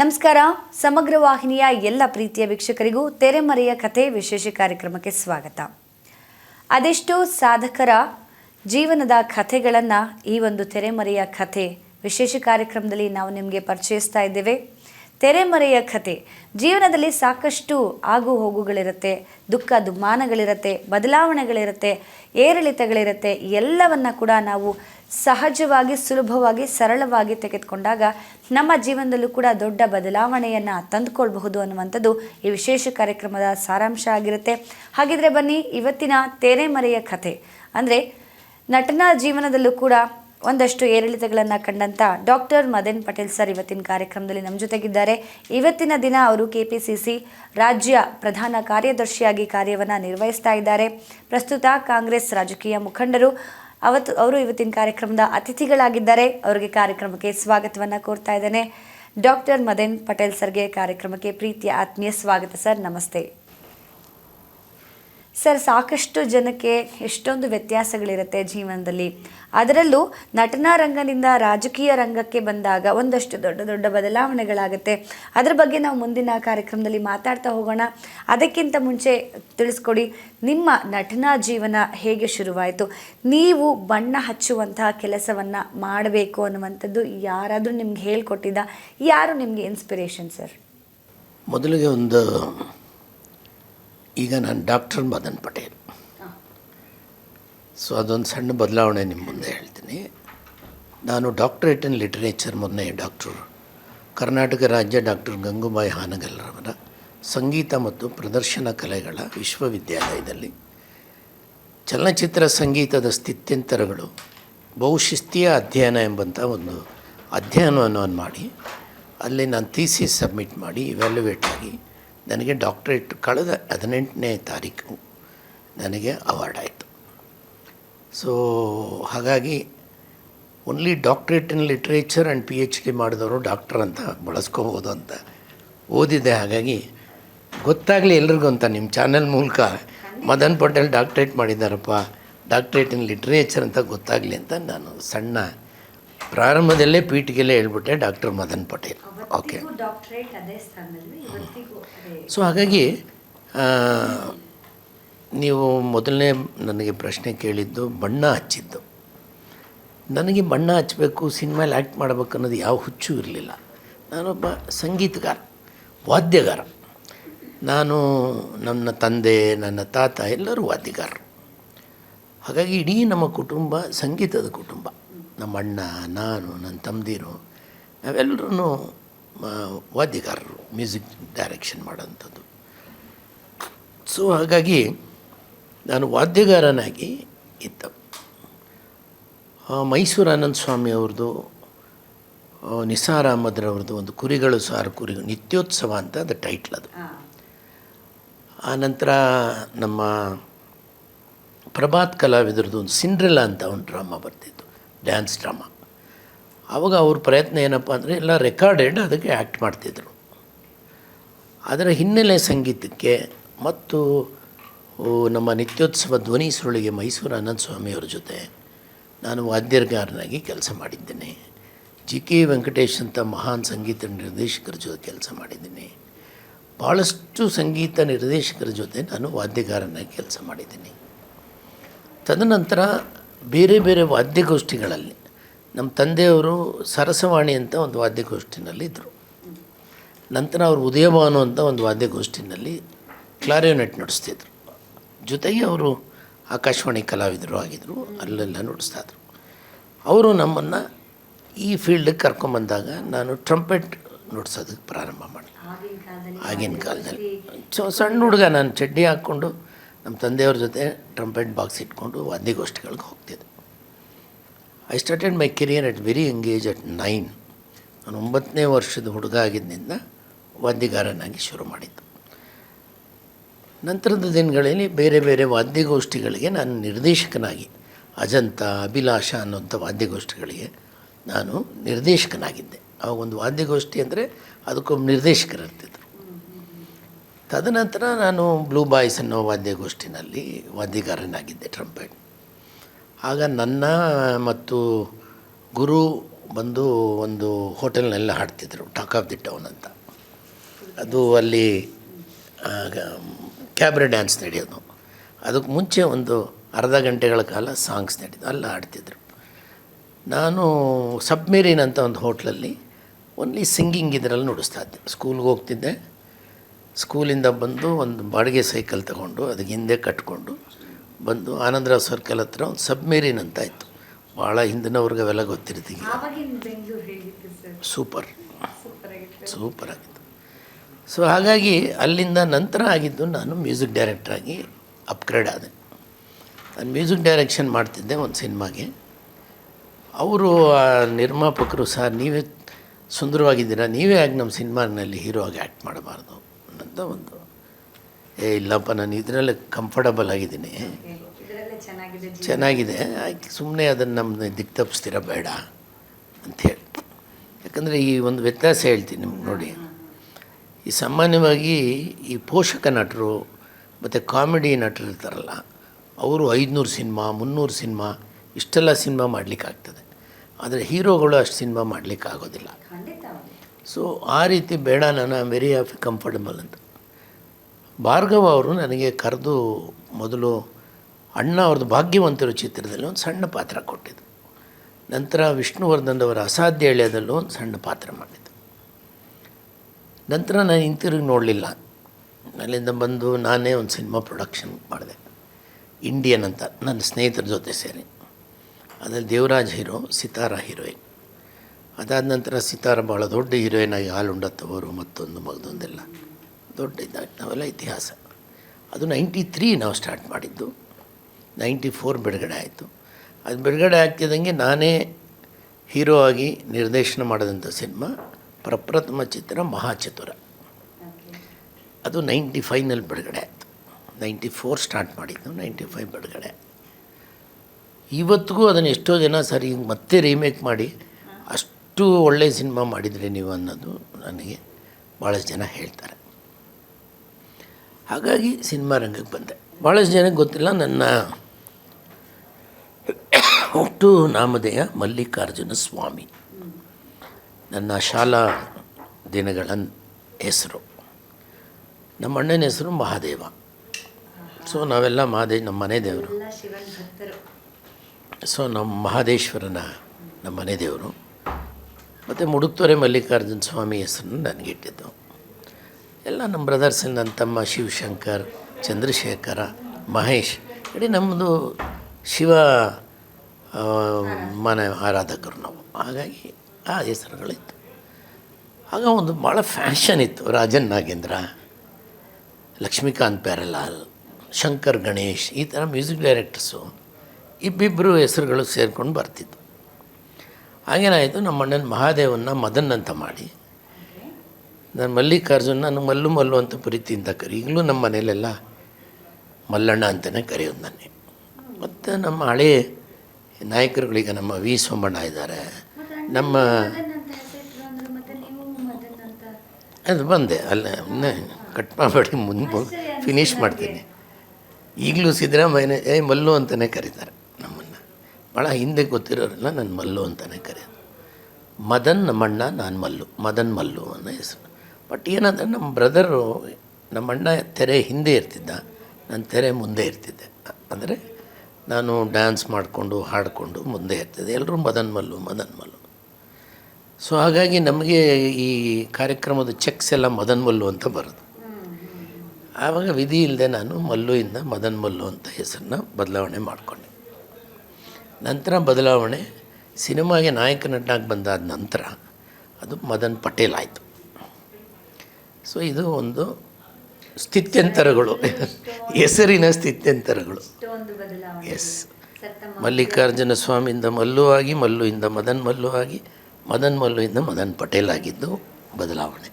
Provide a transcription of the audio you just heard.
ನಮಸ್ಕಾರ. ಸಮಗ್ರ ವಾಹಿನಿಯ ಎಲ್ಲ ಪ್ರೀತಿಯ ವೀಕ್ಷಕರಿಗೂ ತೆರೆಮರೆಯ ಕಥೆ ವಿಶೇಷ ಕಾರ್ಯಕ್ರಮಕ್ಕೆ ಸ್ವಾಗತ. ಅದೆಷ್ಟೋ ಸಾಧಕರ ಜೀವನದ ಕಥೆಗಳನ್ನು ಈ ಒಂದು ತೆರೆಮರೆಯ ಕಥೆ ವಿಶೇಷ ಕಾರ್ಯಕ್ರಮದಲ್ಲಿ ನಾವು ನಿಮಗೆ ಪರಿಚಯಿಸ್ತಾ ಇದ್ದೇವೆ. ತೆರೆಮರೆಯ ಕಥೆ. ಜೀವನದಲ್ಲಿ ಸಾಕಷ್ಟು ಆಗು ಹೋಗುಗಳಿರುತ್ತೆ, ದುಃಖ ದುಮ್ಮಾನಗಳಿರುತ್ತೆ ಬದಲಾವಣೆಗಳಿರುತ್ತೆ, ಏರಿಳಿತಗಳಿರುತ್ತೆ. ಎಲ್ಲವನ್ನು ಕೂಡ ನಾವು ಸಹಜವಾಗಿ, ಸುಲಭವಾಗಿ, ಸರಳವಾಗಿ ತೆಗೆದುಕೊಂಡಾಗ ನಮ್ಮ ಜೀವನದಲ್ಲೂ ಕೂಡ ದೊಡ್ಡ ಬದಲಾವಣೆಯನ್ನು ತಂದುಕೊಳ್ಬಹುದು ಅನ್ನುವಂಥದ್ದು ಈ ವಿಶೇಷ ಕಾರ್ಯಕ್ರಮದ ಸಾರಾಂಶ ಆಗಿರುತ್ತೆ. ಹಾಗಿದ್ರೆ ಬನ್ನಿ, ಇವತ್ತಿನ ತೆರೆಮರೆಯ ಕಥೆ. ಅಂದರೆ ನಟನಾ ಜೀವನದಲ್ಲೂ ಕೂಡ ಒಂದಷ್ಟು ಏರಿಳಿತಗಳನ್ನು ಕಂಡಂಥ ಡಾಕ್ಟರ್ ಮದನ್ ಪಟೇಲ್ ಸರ್ ಇವತ್ತಿನ ಕಾರ್ಯಕ್ರಮದಲ್ಲಿ ನಮ್ಮ ಜೊತೆಗಿದ್ದಾರೆ. ಇವತ್ತಿನ ದಿನ ಅವರು ಕೆ ಪಿ ಸಿ ಸಿ ರಾಜ್ಯ ಪ್ರಧಾನ ಕಾರ್ಯದರ್ಶಿಯಾಗಿ ಕಾರ್ಯವನ್ನು ನಿರ್ವಹಿಸ್ತಾ ಇದ್ದಾರೆ. ಪ್ರಸ್ತುತ ಕಾಂಗ್ರೆಸ್ ರಾಜಕೀಯ ಮುಖಂಡರು ಅವತ್ತು ಅವರು ಇವತ್ತಿನ ಕಾರ್ಯಕ್ರಮದ ಅತಿಥಿಗಳಾಗಿದ್ದಾರೆ. ಅವರಿಗೆ ಕಾರ್ಯಕ್ರಮಕ್ಕೆ ಸ್ವಾಗತವನ್ನು ಕೋರ್ತಾ ಇದ್ದೇನೆ. ಡಾಕ್ಟರ್ ಮದನ್ ಪಟೇಲ್ ಸರ್ಗೆ ಕಾರ್ಯಕ್ರಮಕ್ಕೆ ಪ್ರೀತಿಯ ಆತ್ಮೀಯ ಸ್ವಾಗತ ಸರ್. ನಮಸ್ತೆ. ಸರ್, ಸಾಕಷ್ಟು ಜನಕ್ಕೆ ಎಷ್ಟೊಂದು ವ್ಯತ್ಯಾಸಗಳಿರುತ್ತೆ ಜೀವನದಲ್ಲಿ. ಅದರಲ್ಲೂ ನಟನಾ ರಂಗದಿಂದ ರಾಜಕೀಯ ರಂಗಕ್ಕೆ ಬಂದಾಗ ಒಂದಷ್ಟು ದೊಡ್ಡ ದೊಡ್ಡ ಬದಲಾವಣೆಗಳಾಗುತ್ತೆ. ಅದರ ಬಗ್ಗೆ ನಾವು ಮುಂದಿನ ಕಾರ್ಯಕ್ರಮದಲ್ಲಿ ಮಾತಾಡ್ತಾ ಹೋಗೋಣ. ಅದಕ್ಕಿಂತ ಮುಂಚೆ ತಿಳಿಸ್ಕೊಡಿ, ನಿಮ್ಮ ನಟನಾ ಜೀವನ ಹೇಗೆ ಶುರುವಾಯಿತು? ನೀವು ಬಣ್ಣ ಹಚ್ಚುವಂತಹ ಕೆಲಸವನ್ನು ಮಾಡಬೇಕು ಅನ್ನುವಂಥದ್ದು ಯಾರಾದರೂ ನಿಮ್ಗೆ ಹೇಳ್ಕೊಟ್ಟಿದ್ದ? ಯಾರು ನಿಮಗೆ ಇನ್ಸ್ಪಿರೇಷನ್ ಸರ್ ಮೊದಲಿಗೆ ಒಂದು ಈಗ ನಾನು ಡಾಕ್ಟರ್ ಮದನ್ ಪಟೇಲ್. ಸೊ ಅದೊಂದು ಸಣ್ಣ ಬದಲಾವಣೆ ನಿಮ್ಮ ಮುಂದೆ ಹೇಳ್ತೀನಿ. ನಾನು ಡಾಕ್ಟರೇಟ್ ಇನ್ ಲಿಟರೇಚರ್ ಮೊನ್ನೆ ಡಾಕ್ಟರ್ ಕರ್ನಾಟಕ ರಾಜ್ಯ ಡಾಕ್ಟರ್ ಗಂಗೂಬಾಯಿ ಹಾನಗಲ್ರವರ ಸಂಗೀತ ಮತ್ತು ಪ್ರದರ್ಶನ ಕಲೆಗಳ ವಿಶ್ವವಿದ್ಯಾಲಯದಲ್ಲಿ ಚಲನಚಿತ್ರ ಸಂಗೀತದ ಸ್ಥಿತ್ಯಂತರಗಳು ಬಹುಶಿಸ್ತೀಯ ಅಧ್ಯಯನ ಎಂಬಂಥ ಒಂದು ಅಧ್ಯಯನವನ್ನು ಮಾಡಿ, ಅಲ್ಲಿ ನಾನು ಥೀಸಿಸ್ ಸಬ್ಮಿಟ್ ಮಾಡಿ ಇವ್ಯಾಲ್ಯುವೇಟ್ ಆಗಿ ನನಗೆ ಡಾಕ್ಟ್ರೇಟ್ ಕಳೆದ ಹದಿನೆಂಟನೇ ತಾರೀಕು ನನಗೆ ಅವಾರ್ಡ್ ಆಯಿತು. ಸೊ ಹಾಗಾಗಿ only doctorate in literature and P H D ಮಾಡಿದವರು ಡಾಕ್ಟರ್ ಅಂತ ಬಳಸ್ಕೋಬೋದು ಅಂತ ಓದಿದೆ. ಹಾಗಾಗಿ ಗೊತ್ತಾಗಲಿ ಎಲ್ರಿಗೂ ಅಂತ ನಿಮ್ಮ ಚಾನೆಲ್ ಮೂಲಕ. ಮದನ್ ಪಟೇಲ್ ಡಾಕ್ಟ್ರೇಟ್ ಮಾಡಿದ್ದಾರಪ್ಪ. ಡಾಕ್ಟ್ರೇಟ್ ಇನ್ ಲಿಟ್ರೇಚರ್ ಅಂತ ಗೊತ್ತಾಗಲಿ ಅಂತ ನಾನು ಸಣ್ಣ ಪ್ರಾರಂಭದಲ್ಲೇ ಪೀಠಿಗೆಲ್ಲೇ ಹೇಳ್ಬಿಟ್ಟೆ doctor Madan Patel. Okay so ಹಾಗಾಗಿ ನೀವು ಮೊದಲನೇ ನನಗೆ ಪ್ರಶ್ನೆ ಕೇಳಿದ್ದು ಬಣ್ಣ ಹಚ್ಚಿದ್ದು. ನನಗೆ ಬಣ್ಣ ಹಚ್ಚಬೇಕು ಸಿನಿಮಾಲಿ ಆ್ಯಕ್ಟ್ ಮಾಡಬೇಕು ಅನ್ನೋದು ಯಾವ ಹುಚ್ಚು ಇರಲಿಲ್ಲ. ನಾನೊಬ್ಬ ಸಂಗೀತಗಾರ ವಾದ್ಯಗಾರ. ನಾನು ನನ್ನ ತಂದೆ ನನ್ನ ತಾತ ಎಲ್ಲರೂ ವಾದ್ಯಗಾರರು. ಹಾಗಾಗಿ ಇಡೀ ನಮ್ಮ ಕುಟುಂಬ ಸಂಗೀತದ ಕುಟುಂಬ. ನಮ್ಮ ಅಣ್ಣ ನಾನು ನನ್ನ ತಂದಿರು ನಾವೆಲ್ಲರೂ ವಾದ್ಯಗಾರರು ಮ್ಯೂಸಿಕ್ ಡೈರೆಕ್ಷನ್ ಮಾಡೋಂಥದ್ದು ಸೊ ಹಾಗಾಗಿ ನಾನು ವಾದ್ಯಗಾರನಾಗಿ ಇದ್ದ. ಮೈಸೂರು ಆನಂದ ಸ್ವಾಮಿ ಅವ್ರದ್ದು ನಿಸಾರ್ ಅಹಮದ್ರವ್ರದ್ದು ಒಂದು ಕುರಿಗಳು ಸಾರು ಕುರಿಗಳು ನಿತ್ಯೋತ್ಸವ ಅಂತ ಅದು ಟೈಟ್ಲ್ ಅದು. ಆ. ನಂತರ ನಮ್ಮ ಪ್ರಭಾತ್ ಕಲಾವಿದರದ್ದು ಒಂದು ಸಿಂಡ್ರೆಲಾ ಅಂತ ಒಂದು ಡ್ರಾಮಾ ಬರ್ತಿತ್ತು ಡ್ಯಾನ್ಸ್ ಡ್ರಾಮಾ ಆವಾಗ ಅವ್ರ ಪ್ರಯತ್ನ ಏನಪ್ಪ ಅಂದರೆ ಎಲ್ಲ ರೆಕಾರ್ಡೆಡ್ ಅದಕ್ಕೆ ಆ್ಯಕ್ಟ್ ಮಾಡ್ತಿದ್ರು. ಅದರ ಹಿನ್ನೆಲೆ ಸಂಗೀತಕ್ಕೆ ಮತ್ತು ನಮ್ಮ ನಿತ್ಯೋತ್ಸವ ಧ್ವನಿ ಸುರುಳಿಗೆ ಮೈಸೂರು ಅನಂತ ಸ್ವಾಮಿಯವ್ರ ಜೊತೆ ನಾನು ವಾದ್ಯಗಾರನಾಗಿ ಕೆಲಸ ಮಾಡಿದ್ದೇನೆ. ಜಿ ಕೆ ವೆಂಕಟೇಶ್ ಅಂತ ಮಹಾನ್ ಸಂಗೀತ ನಿರ್ದೇಶಕರ ಜೊತೆ ಕೆಲಸ ಮಾಡಿದ್ದೀನಿ. ಭಾಳಷ್ಟು ಸಂಗೀತ ನಿರ್ದೇಶಕರ ಜೊತೆ ನಾನು ವಾದ್ಯಗಾರನಾಗಿ ಕೆಲಸ ಮಾಡಿದ್ದೀನಿ. ತದನಂತರ ಬೇರೆ ಬೇರೆ ವಾದ್ಯಗೋಷ್ಠಿಗಳಲ್ಲಿ ನಮ್ಮ ತಂದೆಯವರು ಸರಸವಾಣಿ ಅಂತ ಒಂದು ವಾದ್ಯಗೋಷ್ಠಿನಲ್ಲಿ ಇದ್ದರು ನಂತರ ಅವರು ಉದಯಭಾನು ಅಂತ ಒಂದು ವಾದ್ಯಗೋಷ್ಠಿನಲ್ಲಿ ಕ್ಲಾರಿಯೋನೆಟ್ ನುಡಿಸ್ತಿದ್ರು. ಜೊತೆಗೆ ಅವರು ಆಕಾಶವಾಣಿ ಕಲಾವಿದರು ಆಗಿದ್ದರು ಅಲ್ಲೆಲ್ಲ ನುಡಿಸ್ತಾಯಿದ್ರು ಅವರು ನಮ್ಮನ್ನು ಈ ಫೀಲ್ಡಿಗೆ ಕರ್ಕೊಂಬಂದಾಗ ನಾನು ಟ್ರಂಪೆಟ್ ನುಡ್ಸೋದಕ್ಕೆ ಪ್ರಾರಂಭ ಮಾಡಿದೆ. ಆಗಿನ ಕಾಲದಲ್ಲಿ. ಸೊ, ಸಣ್ಣ ಹುಡುಗ ನಾನು ಚಡ್ಡಿ ಹಾಕ್ಕೊಂಡು ನಮ್ಮ ತಂದೆಯವ್ರ ಜೊತೆ ಟ್ರಂಪೆಟ್ ಬಾಕ್ಸ್ ಇಟ್ಕೊಂಡು ವಾದ್ಯಗೋಷ್ಠಿಗಳಿಗೆ ಹೋಗ್ತಿದ್ದೆ. I started my career at very engage at nine ನಾನು ಒಂಬತ್ತನೇ ವರ್ಷದ ಹುಡುಗ ಆಗಿದ್ದರಿಂದ ವಾದ್ಯಗಾರನಾಗಿ ಶುರು ಮಾಡಿದ್ದು. ನಂತರದ ದಿನಗಳಲ್ಲಿ ಬೇರೆ ಬೇರೆ ವಾದ್ಯಗೋಷ್ಠಿಗಳಿಗೆ ನಾನು ನಿರ್ದೇಶಕನಾಗಿ, ಅಜಂತ, ಅಭಿಲಾಷ ಅನ್ನುವಂಥ ವಾದ್ಯಗೋಷ್ಠಿಗಳಿಗೆ ನಾನು ನಿರ್ದೇಶಕನಾಗಿದ್ದೆ. ಆವಾಗ ಒಂದು ವಾದ್ಯಗೋಷ್ಠಿ ಅಂದರೆ ಅದಕ್ಕೊಬ್ಬ ನಿರ್ದೇಶಕರು ಇರ್ತಿದ್ರು ತದನಂತರ ನಾನು ಬ್ಲೂ ಬಾಯ್ಸ್ ಅನ್ನೋ ವಾದ್ಯಗೋಷ್ಠಿನಲ್ಲಿ ವಾದ್ಯಗಾರನಾಗಿದ್ದೆ ಟ್ರಂಪೆಟ್ ಆಗ ನನ್ನ ಮತ್ತು ಗುರು ಬಂದು ಒಂದು ಹೋಟೆಲ್ನೆಲ್ಲ ಹಾಡ್ತಿದ್ರು, ಟಾಕ್ ಆಫ್ ದಿ ಟೌನ್ ಅಂತ. ಅದು ಅಲ್ಲಿ ಕ್ಯಾಬ್ರೆ ಡ್ಯಾನ್ಸ್ ನಡೆಯೋದು. ಅದಕ್ಕೆ ಮುಂಚೆ ಒಂದು ಅರ್ಧ ಗಂಟೆಗಳ ಕಾಲ ಸಾಂಗ್ಸ್ ನಡೆಯೋದು ಅಲ್ಲಿ ಹಾಡ್ತಿದ್ರು. ನಾನು ಸಬ್ಮೆರೀನ್ ಅಂತ ಒಂದು ಹೋಟ್ಲಲ್ಲಿ ಓನ್ಲಿ ಸಿಂಗಿಂಗ್ ಇದರಲ್ಲಿ ನುಡಿಸ್ತಾ ಇದ್ದೆ. ಸ್ಕೂಲ್ಗೆ ಹೋಗ್ತಿದ್ದೆ. ಸ್ಕೂಲಿಂದ ಬಂದು ಒಂದು ಬಾಡಿಗೆ ಸೈಕಲ್ ತಗೊಂಡು, ಅದಕ್ಕೆ ಹಿಂದೆ ಕಟ್ಕೊಂಡು ಬಂದು ಆನಂದರಾವ್ ಸರ್ಕಲ್ ಹತ್ರ ಒಂದು ಸಬ್ಮೇರಿನ್ ಅಂತ ಇತ್ತು ಭಾಳ ಹಿಂದಿನವ್ರಿಗೆ ಅವೆಲ್ಲ ಗೊತ್ತಿರ್ತೀವಿ ಸೂಪರ್ ಸೂಪರ್. ಆಗಿತ್ತು ಸೂಪರ್ ಆಗಿತ್ತು. ಸೊ ಹಾಗಾಗಿ ಅಲ್ಲಿಂದ ನಂತರ ಆಗಿದ್ದು ನಾನು ಮ್ಯೂಸಿಕ್ ಡೈರೆಕ್ಟ್ರಾಗಿ ಅಪ್ಗ್ರೇಡ್ ಆದೆ. ನಾನು ಮ್ಯೂಸಿಕ್ ಡೈರೆಕ್ಷನ್ ಮಾಡ್ತಿದ್ದೆ ಒಂದು ಸಿನಿಮಾಗೆ. ಅವರು ಆ ನಿರ್ಮಾಪಕರು ಸರ್ ನೀವೇ ಸುಂದರವಾಗಿದ್ದೀರಾ? ನೀವೇ ಆಗಿ ನಮ್ಮ ಸಿನಿಮಾನಲ್ಲಿ ಹೀರೋ ಆಗಿ ಆ್ಯಕ್ಟ್ ಮಾಡಬಾರ್ದು ಅಂತ ಒಂದು ಏ ಇಲ್ಲಪ್ಪ ನಾನು ಇದರಲ್ಲಿ ಕಂಫರ್ಟಬಲ್ ಆಗಿದ್ದೀನಿ. ಚೆನ್ನಾಗಿದೆ ಆಯ್ಕೆ ಸುಮ್ಮನೆ ಅದನ್ನು ನಮ್ಮನ್ನ ದಿಕ್ಕು ತಪ್ಪಿಸ್ತೀರ ಬೇಡ ಅಂಥೇಳಿ ಯಾಕಂದರೆ ಈ ಒಂದು ವ್ಯತ್ಯಾಸ ಹೇಳ್ತೀನಿ ನಿಮ್ಗೆ ನೋಡಿ. ಈ ಸಾಮಾನ್ಯವಾಗಿ ಈ ಪೋಷಕ ನಟರು ಮತ್ತು ಕಾಮಿಡಿ ನಟರು ಇರ್ತಾರಲ್ಲ ಅವರು ಐದುನೂರು ಸಿನಿಮಾ ಮುನ್ನೂರು ಸಿನಿಮಾ ಇಷ್ಟೆಲ್ಲ ಸಿನಿಮಾ ಮಾಡಲಿಕ್ಕಾಗ್ತದೆ. ಆದರೆ ಹೀರೋಗಳು ಅಷ್ಟು ಸಿನಿಮಾ ಮಾಡಲಿಕ್ಕೆ ಆಗೋದಿಲ್ಲ ಖಂಡಿತ ಸೊ ಆ ರೀತಿ ಬೇಡ ನಾನು ವೆರಿ ಹ್ಯಾಪಿ ಕಂಫರ್ಟಬಲ್ ಅಂತ. ಭಾರ್ಗವ ಅವರು ನನಗೆ ಕರೆದು ಮೊದಲು ಅಣ್ಣ ಅವ್ರದ್ದು ಭಾಗ್ಯವಂತರು ಚಿತ್ರದಲ್ಲಿ ಒಂದು ಸಣ್ಣ ಪಾತ್ರ ಕೊಟ್ಟಿದ್ದು. ನಂತರ ವಿಷ್ಣುವರ್ಧನ್ ಅವರ ಅಸಾಧ್ಯ ಎಳೆಯದಲ್ಲೂ ಒಂದು ಸಣ್ಣ ಪಾತ್ರ ಮಾಡಿದ್ದು. ನಂತರ ನಾನು ಹಿಂತಿರುಗಿ ನೋಡಲಿಲ್ಲ. ಅಲ್ಲಿಂದ ಬಂದು ನಾನೇ ಒಂದು ಸಿನಿಮಾ ಪ್ರೊಡಕ್ಷನ್ ಮಾಡಿದೆ. ಇಂಡಿಯನ್ ಅಂತ ನನ್ನ ಸ್ನೇಹಿತರ ಜೊತೆ ಸೇರಿ. ಅದರಲ್ಲಿ ದೇವರಾಜ್ ಹೀರೋ, ಸಿತಾರ ಹೀರೋಯಿನ್. ಅದಾದ ನಂತರ ಸಿತಾರ ಭಾಳ ದೊಡ್ಡ ಹೀರೋಯಿನ್ ಆಗಿ ಹಾಲುಂಡತ್ತವರು ಮತ್ತೊಂದು ಮಗದೊಂದೆಲ್ಲ. ದೊಡ್ಡ ಇದಾಗಿ ನಾವೆಲ್ಲ ಇತಿಹಾಸ. ಅದು ನೈಂಟಿ ತ್ರೀ ನಾವು ಸ್ಟಾರ್ಟ್ ಮಾಡಿದ್ದು. ನೈಂಟಿ ಫೋರ್ ಬಿಡುಗಡೆ ಆಯಿತು. ಅದು ಬಿಡುಗಡೆ ಆಗ್ತಿದ್ದಂಗೆ ನಾನೇ ಹೀರೋ ಆಗಿ ನಿರ್ದೇಶನ ಮಾಡಿದಂಥ ಸಿನಿಮಾ ಪ್ರಪ್ರಥಮ ಚಿತ್ರ ಮಹಾಚತುರ. ಅದು ನೈಂಟಿ ಫೈವ್ನಲ್ಲಿ ಬಿಡುಗಡೆ ಆಯಿತು. ನೈಂಟಿ ಫೋರ್ ಸ್ಟಾರ್ಟ್ ಮಾಡಿದ್ದು, ನೈಂಟಿ ಫೈವ್ ಬಿಡುಗಡೆ. ಇವತ್ತಿಗೂ ಅದನ್ನು ಎಷ್ಟೋ ಜನ ಸರಿ ಮತ್ತೆ ರೀಮೇಕ್ ಮಾಡಿ ಅಷ್ಟು ಒಳ್ಳೆಯ ಸಿನಿಮಾ ಮಾಡಿದರೆ ನೀವು ಅನ್ನೋದು ನನಗೆ ಭಾಳಷ್ಟು ಜನ ಹೇಳ್ತಾರೆ. ಹಾಗಾಗಿ ಸಿನಿಮಾ ರಂಗಕ್ಕೆ ಬಂದೆ. ಭಾಳಷ್ಟು ಜನಕ್ಕೆ ಗೊತ್ತಿಲ್ಲ ನನ್ನ ಒಟ್ಟು ನಾಮಧೇಯ ಮಲ್ಲಿಕಾರ್ಜುನ ಸ್ವಾಮಿ. ನನ್ನ ಶಾಲಾ ದಿನಗಳ ಹೆಸರು. ನಮ್ಮ ಅಣ್ಣನ ಹೆಸರು ಮಹಾದೇವ. ಸೊ ನಾವೆಲ್ಲ ಮಹಾದೇವ್ ನಮ್ಮ ಮನೆ ದೇವರು. ಸೊ ನಮ್ಮ ಮಹಾದೇಶ್ವರನ ನಮ್ಮ ಮನೆ ದೇವರು. ಮತ್ತು ಮುಡುಕ್ತೊರೆ ಮಲ್ಲಿಕಾರ್ಜುನ ಸ್ವಾಮಿ ಹೆಸರನ್ನು ನನಗಿಟ್ಟಿದ್ದು ಎಲ್ಲ ನಮ್ಮ ಬ್ರದರ್ಸ್ ನನ್ನ ತಮ್ಮ ಶಿವಶಂಕರ್, ಚಂದ್ರಶೇಖರ, ಮಹೇಶ್, ಇಡೀ ನಮ್ಮದು ಶಿವ ಮನೆ ಆರಾಧಕರು ನಾವು. ಹಾಗಾಗಿ ಆ ಹೆಸರುಗಳಿತ್ತು. ಆಗ ಒಂದು ಭಾಳ ಫ್ಯಾಷನ್ ಇತ್ತು. ರಾಜನ್ ನಾಗೇಂದ್ರ, ಲಕ್ಷ್ಮೀಕಾಂತ್ ಪ್ಯಾರಲಾಲ್, ಶಂಕರ್ ಗಣೇಶ್, ಈ ಥರ ಮ್ಯೂಸಿಕ್ ಡೈರೆಕ್ಟರ್ಸು ಇಬ್ಬಿಬ್ಬರು ಹೆಸರುಗಳು ಸೇರ್ಕೊಂಡು ಬರ್ತಿತ್ತು. ಹಾಗೇನಾಯಿತು? ನಮ್ಮ ಅಣ್ಣನ ಮಹಾದೇವನ್ನ ಮದನ್ ಅಂತ ಮಾಡಿ ನಾನು ಮಲ್ಲಿಕಾರ್ಜುನ ನಾನು ಮಲ್ಲು ಮಲ್ಲು ಅಂತ ಪ್ರೀತಿಯಿಂದ ಕರಿ. ಈಗಲೂ ನಮ್ಮ ಮನೇಲೆಲ್ಲ ಮಲ್ಲಣ್ಣ ಅಂತಲೇ ಕರೆಯೋದು ನನಗೆ ಮತ್ತು ನಮ್ಮ ಹಳೆ ನಾಯಕರುಗಳಿಗೆ ನಮ್ಮ ವಿ ಸೋಮಣ್ಣ ಇದ್ದಾರೆ. ನಮ್ಮ ಅದು ಬಂದೆ ಅಲ್ಲ ಕಟ್ ಮಾಡಬೇಡಿ ಮುಂದೆ ಫಿನಿಶ್ ಮಾಡ್ತೀನಿ. ಈಗಲೂ ಸಿದ್ದರಾಮಯ್ಯನ ಏ ಮಲ್ಲು ಅಂತಲೇ ಕರೀತಾರೆ ನಮ್ಮನ್ನು. ಭಾಳ ಹಿಂದೆ ಗೊತ್ತಿರೋರೆಲ್ಲ ನಾನು ಮಲ್ಲು ಅಂತಲೇ ಕರೆಯೋದು. ಮದನ್ ನಮ್ಮಣ್ಣ ನಾನು ಮಲ್ಲು. ಮದನ್ ಮಲ್ಲು ಅನ್ನೋ ಹೆಸರು. ಬಟ್ ಏನಂದರೆ ನಮ್ಮ ಬ್ರದರು ನಮ್ಮಣ್ಣ ತೆರೆ ಹಿಂದೆ ಇರ್ತಿದ್ದ ನಾನು ತೆರೆ ಮುಂದೆ ಇರ್ತಿದ್ದೆ. ಅಂದರೆ ನಾನು ಡ್ಯಾನ್ಸ್ ಮಾಡಿಕೊಂಡು, ಹಾಡಿಕೊಂಡು ಮುಂದೆ ಇರ್ತಿದ್ದೆ. ಎಲ್ಲರೂ ಮದನ್ ಮಲ್ಲು ಮದನ್ ಮಲ್ಲು. ಸೊ ಹಾಗಾಗಿ ನಮಗೆ ಈ ಕಾರ್ಯಕ್ರಮದ ಚೆಕ್ಸ್ ಎಲ್ಲ ಮದನ್ ಮಲ್ಲು ಅಂತ ಬರೋದು. ಆವಾಗ ವಿಧಿ ಇಲ್ಲದೆ ನಾನು ಮಲ್ಲುಯಿಂದ ಮದನ್ ಮಲ್ಲು ಅಂತ ಹೆಸರನ್ನ ಬದಲಾವಣೆ ಮಾಡಿಕೊಂಡೆ. ನಂತರ ಬದಲಾವಣೆ, ಸಿನಿಮಾಗೆ ನಾಯಕ ನಟನಾಗಿ ಬಂದಾದ ನಂತರ ಅದು ಮದನ್ ಪಟೇಲ್ ಆಯಿತು. ಸೊ ಇದು ಒಂದು ಸ್ಥಿತ್ಯಂತರಗಳು. ಹೆಸರಿನ ಸ್ಥಿತ್ಯಂತರಗಳು. ಎಸ್ ಮಲ್ಲಿಕಾರ್ಜುನ ಸ್ವಾಮಿಯಿಂದ ಮಲ್ಲು ಆಗಿ ಮಲ್ಲುವಿಂದ ಮದನ್ ಮಲ್ಲು ಆಗಿ ಮದನ್ ಮಲ್ಲುವಿಂದ ಮದನ್ ಪಟೇಲ್ ಆಗಿದ್ದು ಬದಲಾವಣೆ.